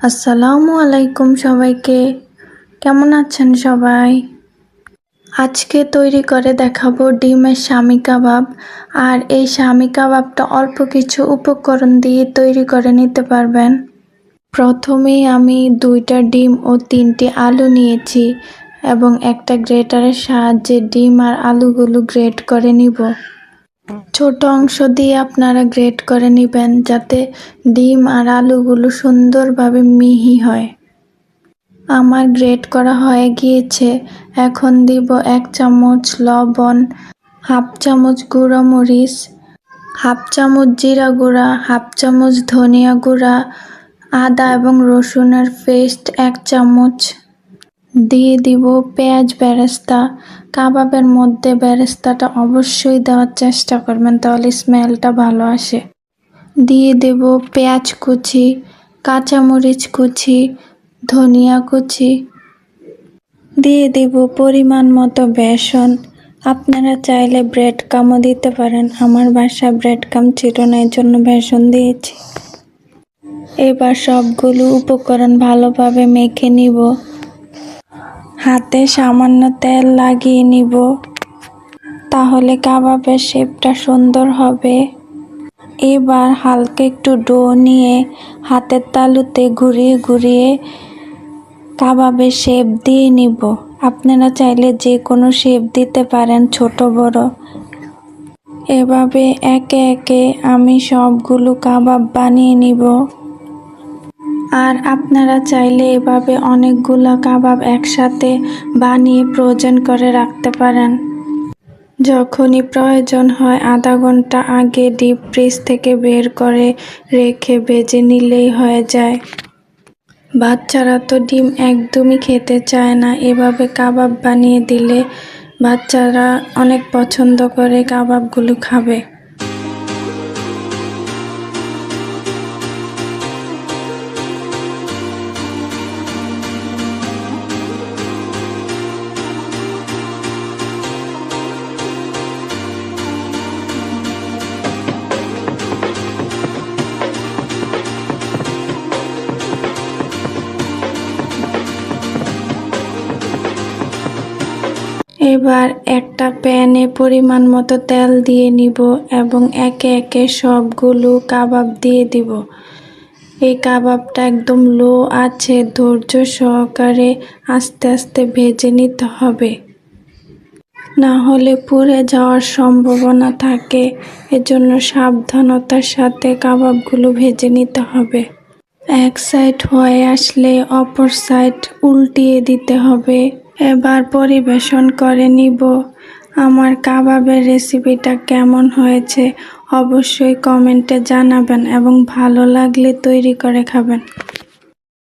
আসসালামু আলাইকুম সবাইকে। কেমন আছেন সবাই? আজকে তৈরি করে দেখাবো ডিমের স্বামী কাবাব। আর এই স্বামী কাবাবটা অল্প কিছু উপকরণ দিয়ে তৈরি করে নিতে পারবেন। প্রথমেই আমি দুইটা ডিম ও তিনটি আলু নিয়েছি এবং একটা গ্রেটারের সাহায্যে ডিম আর আলুগুলো গ্রেট করে নিব। ছোট অংশ দিয়ে আপনারা গ্রেট করে নেবেন যাতে ডিম আর আলুগুলো সুন্দরভাবে মিহি হয়। আমার গ্রেট করা হয়ে গিয়েছে। এখন দিব এক চামচ লবণ, হাফ চামচ গুঁড়ো মরিচ, হাফ চামচ জিরা গুঁড়া, হাফ চামচ ধনিয়া গুঁড়া, আদা এবং রসুনের পেস্ট, এক চামচ দিয়ে দিব পেঁয়াজ বেরেস্তা। কাবাবের মধ্যে বেরেস্তাটা অবশ্যই দেওয়ার চেষ্টা করবেন, তাহলে স্মেলটা ভালো আসে। দিয়ে দেব পেঁয়াজ কুচি, কাঁচামরিচ কুচি, ধনিয়া কুচি। দিয়ে দেব পরিমাণ মতো বেসন। আপনারা চাইলে ব্রেড কামও দিতে পারেন, আমার বাসায় ব্রেড কাম ছিল না এই জন্য বেসন দিয়েছি। এবার সবগুলো উপকরণ ভালোভাবে মেখে নিব। হাতে সামান্য তেল লাগিয়ে নিব। তাহলে কাবাবের শেপটা সুন্দর হবে। এবার হালকা একটু ডো নিয়ে হাতের তালুতে ঘুরিয়ে ঘুরিয়ে কাবাবের শেপ দিয়ে নিব। আপনারা চাইলে যে কোনো শেপ দিতে পারেন ছোট, বড়। এভাবে একে একে আমি সবগুলো কাবাব বানিয়ে নিব। আর আপনারা চাইলে এভাবে অনেকগুলো কাবাব একসাথে বানিয়ে প্রয়োজন করে রাখতে পারেন। যখনই প্রয়োজন হয় আধা ঘণ্টা আগে ডিপ ফ্রিজ থেকে বের করে রেখে ভেজে নিলেই হয়ে যায়। বাচ্চারা তো ডিম একদমই খেতে চায় না। এভাবে কাবাব বানিয়ে দিলে বাচ্চারা অনেক পছন্দ করে কাবাবগুলো খাবে। এবার একটা প্যানে পরিমাণ মতো তেল দিয়ে নিব এবং একে একে সবগুলো কাবাব দিয়ে দিব। এই কাবাবটা একদম লো আছে, ধৈর্য সহকারে আস্তে আস্তে ভেজে নিতে হবে। না হলে পুড়ে যাওয়ার সম্ভাবনা থাকে, এজন্য সাবধানতার সাথে কাবাবগুলো ভেজে নিতে হবে। এক সাইড হয়ে আসলে অপর সাইড উল্টিয়ে দিতে হবে। এবার পরিবেশন করে নিব। আমার কাবাবের রেসিপিটা কেমন হয়েছে অবশ্যই কমেন্টে জানাবেন এবং ভালো লাগলে তৈরি করে খাবেন।